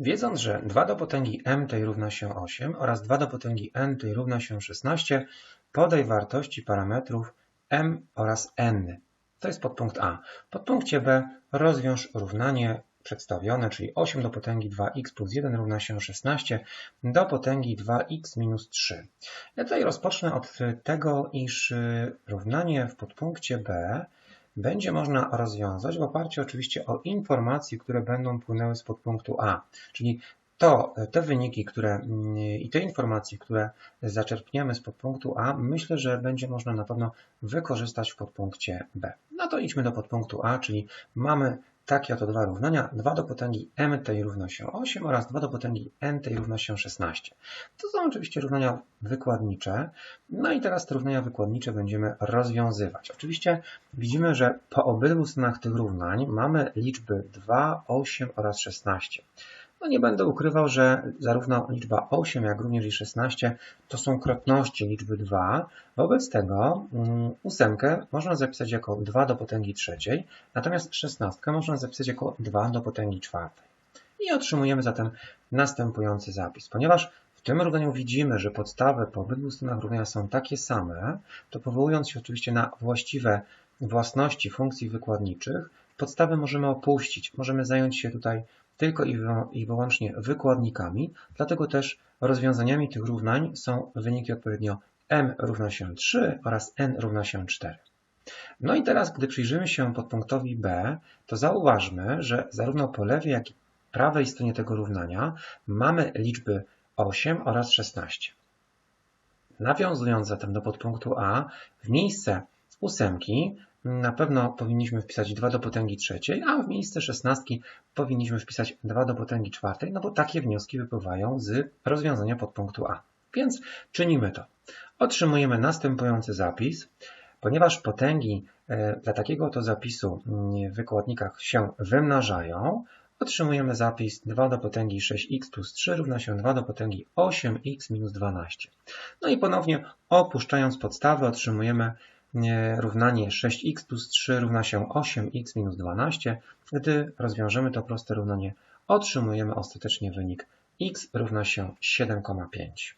Wiedząc, że 2 do potęgi m tej równa się 8 oraz 2 do potęgi n tej równa się 16, podaj wartości parametrów m oraz n. To jest podpunkt A. Podpunkcie B rozwiąż równanie przedstawione, czyli 8 do potęgi 2x plus 1 równa się 16 do potęgi 2x minus 3. Ja tutaj rozpocznę od tego, iż równanie w podpunkcie B będzie można rozwiązać w oparciu oczywiście o informacje, które będą płynęły z podpunktu A. Czyli to, te wyniki które, i te informacje, które zaczerpniemy z podpunktu A, myślę, że będzie można na pewno wykorzystać w podpunkcie B. No to idźmy do podpunktu A, czyli mamy takie oto dwa równania. 2 do potęgi m tej równa się 8 oraz 2 do potęgi n tej równa się 16. To są oczywiście równania wykładnicze. No i teraz te równania wykładnicze będziemy rozwiązywać. Oczywiście widzimy, że po obydwu stronach tych równań mamy liczby 2, 8 oraz 16. No nie będę ukrywał, że zarówno liczba 8, jak również i 16 to są krotności liczby 2. Wobec tego mm, ósemkę można zapisać jako 2 do potęgi trzeciej, natomiast 16 można zapisać jako 2 do potęgi czwartej. I otrzymujemy zatem następujący zapis. Ponieważ w tym równaniu widzimy, że podstawy po obydwu stronach równania są takie same, to powołując się oczywiście na właściwe własności funkcji wykładniczych, podstawy możemy opuścić. Możemy zająć się tutaj tylko i wyłącznie wykładnikami, dlatego też rozwiązaniami tych równań są wyniki odpowiednio m równa się 3 oraz n równa się 4. No i teraz, gdy przyjrzymy się podpunktowi B, to zauważmy, że zarówno po lewej, jak i prawej stronie tego równania mamy liczby 8 oraz 16. Nawiązując zatem do podpunktu A, w miejsce ósemki na pewno powinniśmy wpisać 2 do potęgi trzeciej, a w miejsce szesnastki powinniśmy wpisać 2 do potęgi czwartej, no bo takie wnioski wypływają z rozwiązania podpunktu A. Więc czynimy to. Otrzymujemy następujący zapis. Ponieważ potęgi e, dla takiego oto zapisu w wykładnikach się wymnażają, otrzymujemy zapis 2 do potęgi 6x plus 3 równa się 2 do potęgi 8x minus 12. No i ponownie opuszczając podstawy otrzymujemy równanie 6x plus 3 równa się 8x minus 12. Gdy rozwiążemy to proste równanie, otrzymujemy ostatecznie wynik x równa się 7,5.